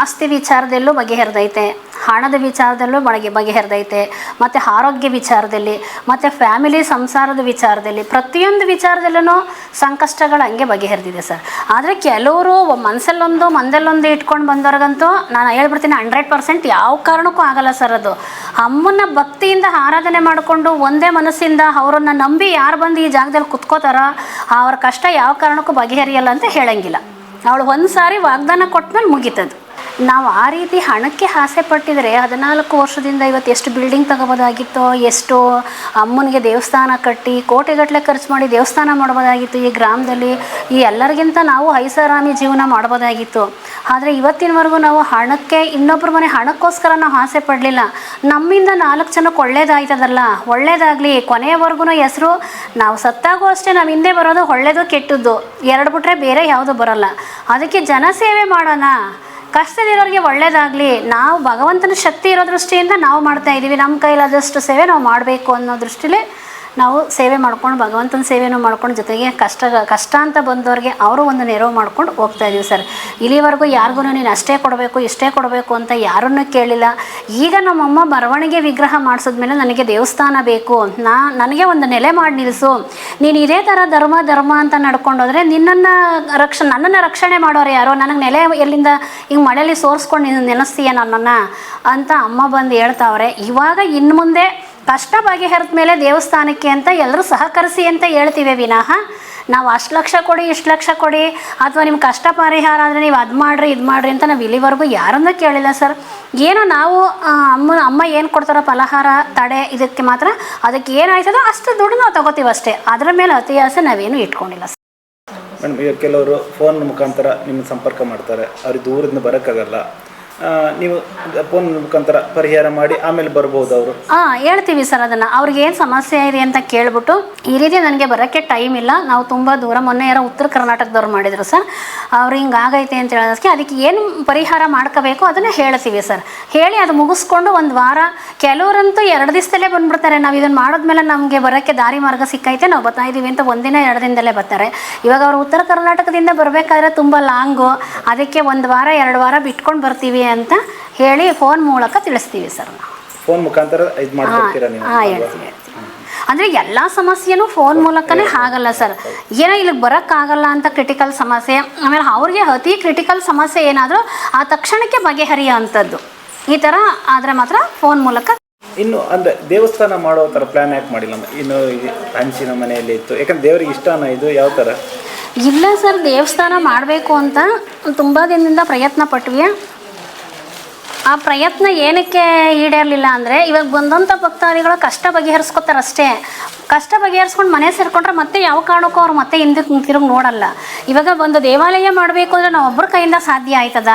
ಆಸ್ತಿ ವಿಚಾರದಲ್ಲೂ ಬಗೆಹರಿದೈತೆ, ಹಣದ ವಿಚಾರದಲ್ಲೂ ಬಗೆ ಬಗೆಹರಿದೈತೆ, ಮತ್ತು ಆರೋಗ್ಯ ವಿಚಾರದಲ್ಲಿ, ಮತ್ತು ಫ್ಯಾಮಿಲಿ ಸಂಸಾರದ ವಿಚಾರದಲ್ಲಿ, ಪ್ರತಿಯೊಂದು ವಿಚಾರದಲ್ಲೂ ಸಂಕಷ್ಟಗಳು ಹಂಗೆ ಬಗೆಹರಿದಿದೆ ಸರ್. ಆದರೆ ಕೆಲವರು ಮನಸ್ಸಲ್ಲೊಂದು ಮಂದಲ್ಲೊಂದು ಇಟ್ಕೊಂಡು ಬಂದವ್ರಿಗಂತೂ ನಾನು ಹೇಳ್ಬಿಡ್ತೀನಿ ಹಂಡ್ರೆಡ್ ಪರ್ಸೆಂಟ್ ಯಾವ ಕಾರಣಕ್ಕೂ ಆಗಲ್ಲ ಸರ್ ಅದು. ಅಮ್ಮನ ಭಕ್ತಿಯಿಂದ ಆರಾಧನೆ ಮಾಡಿಕೊಂಡು ಒಂದೇ ಮನಸ್ಸಿಂದ ಅವರನ್ನು ನಂಬಿ ಯಾರು ಬಂದು ಈ ಜಾಗದಲ್ಲಿ ಕುತ್ಕೋತಾರೋ ಅವ್ರ ಕಷ್ಟ ಯಾವ ಕಾರಣಕ್ಕೂ ಬಗೆಹರಿಯಲ್ಲ ಅಂತ ಹೇಳಂಗಿಲ್ಲ. ಅವಳು ಒಂದು ಸಾರಿ ವಾಗ್ದಾನ ಕೊಟ್ಮೇಲೆ ಮುಗೀತದು ನಾವು ಆ ರೀತಿ ಹಣಕ್ಕೆ ಆಸೆ ಪಟ್ಟಿದರೆ ಹದಿನಾಲ್ಕು ವರ್ಷದಿಂದ ಇವತ್ತು ಎಷ್ಟು ಬಿಲ್ಡಿಂಗ್ ತಗೋಬೋದಾಗಿತ್ತೋ, ಎಷ್ಟು ಅಮ್ಮನಿಗೆ ದೇವಸ್ಥಾನ ಕಟ್ಟಿ ಕೋಟೆಗಟ್ಟಲೆ ಖರ್ಚು ಮಾಡಿ ದೇವಸ್ಥಾನ ಮಾಡ್ಬೋದಾಗಿತ್ತು. ಈ ಗ್ರಾಮದಲ್ಲಿ ಈ ಎಲ್ಲರಿಗಿಂತ ನಾವು ಐಷಾರಾಮಿ ಜೀವನ ಮಾಡ್ಬೋದಾಗಿತ್ತು. ಆದರೆ ಇವತ್ತಿನವರೆಗೂ ನಾವು ಹಣಕ್ಕೆ ಇನ್ನೊಬ್ಬರ ಮನೆ ಹಣಕ್ಕೋಸ್ಕರ ನಾವು ಆಸೆ ಪಡಲಿಲ್ಲ. ನಮ್ಮಿಂದ ನಾಲ್ಕು ಜನಕ್ಕೆ ಒಳ್ಳೇದಾಯ್ತದಲ್ಲ? ಒಳ್ಳೇದಾಗಲಿ, ಕೊನೆಯವರೆಗೂ ಹೆಸರು ನಾವು ಸತ್ತಾಗೂ ಅಷ್ಟೇ ನಾವು ಹಿಂದೆ ಬರೋದು ಒಳ್ಳೇದು ಕೆಟ್ಟದ್ದು. ಎರಡು ಬಿಟ್ಟರೆ ಬೇರೆ ಯಾವುದು ಬರೋಲ್ಲ. ಅದಕ್ಕೆ ಜನಸೇವೆ ಮಾಡೋಣ. ಕಷ್ಟದಲ್ಲಿರೋರಿಗೆ ಒಳ್ಳೇದಾಗಲಿ, ನಾವು ಭಗವಂತನ ಶಕ್ತಿ ಇರೋ ದೃಷ್ಟಿಯಿಂದ ನಾವು ಮಾಡ್ತಾ ಇದ್ದೀವಿ ನಮ್ಮ ಕೈಲಾದಷ್ಟು ಸೇವೆ ನಾವು ಮಾಡಬೇಕು ಅನ್ನೋ ದೃಷ್ಟಿಲೇ ನಾವು ಸೇವೆ ಮಾಡ್ಕೊಂಡು, ಭಗವಂತನ ಸೇವೆನೂ ಮಾಡ್ಕೊಂಡು, ಜೊತೆಗೆ ಕಷ್ಟ ಕಷ್ಟ ಅಂತ ಬಂದವ್ರಿಗೆ ಅವರು ಒಂದು ನೆರವು ಮಾಡ್ಕೊಂಡು ಹೋಗ್ತಾ ಇದೀವಿ ಸರ್. ಇಲ್ಲಿವರೆಗೂ ಯಾರಿಗೂ ನೀನು ಅಷ್ಟೇ ಕೊಡಬೇಕು, ಇಷ್ಟೇ ಕೊಡಬೇಕು ಅಂತ ಯಾರನ್ನೂ ಕೇಳಿಲ್ಲ. ಈಗ ನಮ್ಮಮ್ಮ ಬರವಣಿಗೆ ವಿಗ್ರಹ ಮಾಡಿಸಿದ್ಮೇಲೆ ನನಗೆ ದೇವಸ್ಥಾನ ಬೇಕು. ನಾ, ನನಗೆ ಒಂದು ನೆಲೆ ಮಾಡಿ ನಿಲ್ಲಿಸು ನೀನು ಇದೇ ಥರ ಧರ್ಮ ಧರ್ಮ ಅಂತ ನಡ್ಕೊಂಡೋದ್ರೆ ನಿನ್ನನ್ನು ರಕ್ಷ, ನನ್ನನ್ನು ರಕ್ಷಣೆ ಮಾಡೋರು ಯಾರೋ? ನನಗೆ ನೆಲೆ ಎಲ್ಲಿಂದ ಹಿಂಗೆ ಮಳೆಯಲ್ಲಿ ಸೋರಿಸ್ಕೊಂಡು ನೀನು ನೆನೆಸ್ತೀಯ ನನ್ನನ್ನು? ಅಂತ ಅಮ್ಮ ಬಂದು ಹೇಳ್ತಾವ್ರೆ. ಇವಾಗ ಇನ್ನು ಮುಂದೆ ಕಷ್ಟ ಬಗೆಹರಿದ ಮೇಲೆ ದೇವಸ್ಥಾನಕ್ಕೆ ಅಂತ ಎಲ್ಲರೂ ಸಹಕರಿಸಿ ಅಂತ ಹೇಳ್ತೀವಿ ವಿನಃ. ನಾವು ಅಷ್ಟು ಲಕ್ಷ ಕೊಡಿ, ಇಷ್ಟು ಲಕ್ಷ ಕೊಡಿ, ಅಥವಾ ನಿಮ್ಮ ಕಷ್ಟ ಪರಿಹಾರ ಆದರೆ ನೀವು ಅದು ಮಾಡಿರಿ, ಇದು ಮಾಡಿರಿ ಅಂತ ನಾವು ಇಲ್ಲಿವರೆಗೂ ಯಾರನ್ನೂ ಕೇಳಿಲ್ಲ ಸರ್. ಏನೋ ನಾವು ಅಮ್ಮ ಅಮ್ಮ ಏನು ಕೊಡ್ತಾರೋ ಫಲಹಾರ, ತಡೆ ಇದಕ್ಕೆ ಮಾತ್ರ ಅದಕ್ಕೆ ಏನಾಯ್ತದೋ ಅಷ್ಟು ದುಡ್ಡು ನಾವು ತಗೋತೀವಿ ಅಷ್ಟೇ. ಅದರ ಮೇಲೆ ಅತಿ ನಾವೇನು ಇಟ್ಕೊಂಡಿಲ್ಲ ಸರ್. ಮೇಡಮ್ ಈಗ ಕೆಲವರು ಫೋನ್ ಮುಖಾಂತರ ನಿಮ್ಮ ಸಂಪರ್ಕ ಮಾಡ್ತಾರೆ. ಅವ್ರಿಗೆ ದೂರದಿಂದ ಬರೋಕ್ಕಾಗಲ್ಲ. ನೀವು ಫೋನ್ ಮುಖಾಂತರ ಪರಿಹಾರ ಮಾಡಿ ಆಮೇಲೆ ಬರ್ಬೋದು ಅವರು. ಹಾಂ ಹೇಳ್ತೀವಿ ಸರ್ ಅದನ್ನು. ಅವ್ರಿಗೆ ಏನು ಸಮಸ್ಯೆ ಇದೆ ಅಂತ ಕೇಳ್ಬಿಟ್ಟು ಈ ರೀತಿ ನನಗೆ ಬರೋಕ್ಕೆ ಟೈಮ್ ಇಲ್ಲ. ನಾವು ತುಂಬ ದೂರ ಮೊನ್ನೆ ಯಾರೋ ಉತ್ತರ ಕರ್ನಾಟಕದವ್ರು ಮಾಡಿದ್ರು ಸರ್. ಅವ್ರು ಹಿಂಗೆ ಆಗೈತೆ ಅಂತ ಹೇಳೋದಕ್ಕೆ ಅದಕ್ಕೆ ಏನು ಪರಿಹಾರ ಮಾಡ್ಕೋಬೇಕು ಅದನ್ನು ಹೇಳ್ತೀವಿ ಸರ್. ಹೇಳಿ ಅದು ಮುಗಿಸ್ಕೊಂಡು ಒಂದು ವಾರ, ಕೆಲವರಂತೂ ಎರಡು ದಿವಸದಲ್ಲೇ ಬಂದ್ಬಿಡ್ತಾರೆ. ನಾವು ಇದನ್ನು ಮಾಡಿದ್ಮೇಲೆ ನಮಗೆ ಬರೋಕ್ಕೆ ದಾರಿ ಮಾರ್ಗ ಸಿಕ್ಕೈತೆ. ನಾವು ಬರ್ತಾ ಇದ್ದೀವಿ ಅಂತ ಒಂದಿನ ಎರಡು ದಿನದಲ್ಲೇ ಬರ್ತಾರೆ. ಇವಾಗ ಅವರು ಉತ್ತರ ಕರ್ನಾಟಕದಿಂದ ಬರಬೇಕಾದ್ರೆ ತುಂಬ ಲಾಂಗು ಅದಕ್ಕೆ ಒಂದು ವಾರ, ಎರಡು ವಾರ ಬಿಟ್ಕೊಂಡು ಬರ್ತೀವಿ. ಅಂತ ಹೇಳಿ ಫೋನ್ ಮೂಲಕ ತಿಳಿಸ್ತೀವಿ ಸರ್ ನಾವು. ಫೋನ್ ಮುಖಾಂತರ ಇದು ಮಾಡ್ಕೊಡ್ತೀರಾ ನೀವು? ಹಾಂ ಹೇಳ್ತೀವಿ ಹೇಳ್ತೀವಿ. ಅಂದರೆ ಎಲ್ಲ ಸಮಸ್ಯೆನೂ ಫೋನ್ ಮೂಲಕನೇ ಆಗಲ್ಲ ಸರ್ ಏನೋ ಇಲ್ಲಿಗೆ ಬರೋಕ್ಕಾಗಲ್ಲ ಅಂತ ಕ್ರಿಟಿಕಲ್ ಸಮಸ್ಯೆ. ಆಮೇಲೆ ಅವ್ರಿಗೆ ಅತಿ ಕ್ರಿಟಿಕಲ್ ಸಮಸ್ಯೆ ಏನಾದರೂ ಆ ತಕ್ಷಣಕ್ಕೆ ಬಗೆಹರಿಯೋ ಅಂಥದ್ದು ಈ ಥರ ಆದರೆ ಮಾತ್ರ ಫೋನ್ ಮೂಲಕ ಇನ್ನು ಅಂದ್ರೆ ದೇವಸ್ಥಾನ ಮಾಡೋ ಥರ ಪ್ಲಾನ್ ಯಾಕೆ ಮಾಡಿಲ್ಲ? ಇನ್ನು ಹಂಚಿನ ಮನೆಯಲ್ಲಿ ಇತ್ತು. ಯಾಕಂದ್ರೆ ದೇವರಿಗೆ ಇಷ್ಟನ ಇದು ಯಾವ ಥರ ಇಲ್ಲ ಸರ್ ದೇವಸ್ಥಾನ ಮಾಡಬೇಕು ಅಂತ ತುಂಬ ದಿನದಿಂದ ಪ್ರಯತ್ನ ಪಟ್ವಿ. ಆ ಪ್ರಯತ್ನ ಏನಕ್ಕೆ ಈಡೇರಲಿಲ್ಲ ಅಂದರೆ ಇವಾಗ ಬಂದಂಥ ಭಕ್ತಾದಿಗಳು ಕಷ್ಟ ಬಗೆಹರಿಸ್ಕೊತಾರೆ ಅಷ್ಟೇ. ಕಷ್ಟ ಬಗೆಹರಿಸ್ಕೊಂಡು ಮನೆ ಸೇರ್ಕೊಂಡ್ರೆ ಮತ್ತೆ ಯಾವ ಕಾರಣಕ್ಕೂ ಅವ್ರು ಮತ್ತೆ ಹಿಂದೆ ತಿರುಗಿ ನೋಡಲ್ಲ. ಇವಾಗ ಒಂದು ದೇವಾಲಯ ಮಾಡಬೇಕು ಅಂದರೆ ನಾವು ಒಬ್ಬರ ಕೈಯಿಂದ ಸಾಧ್ಯ ಆಯ್ತದ?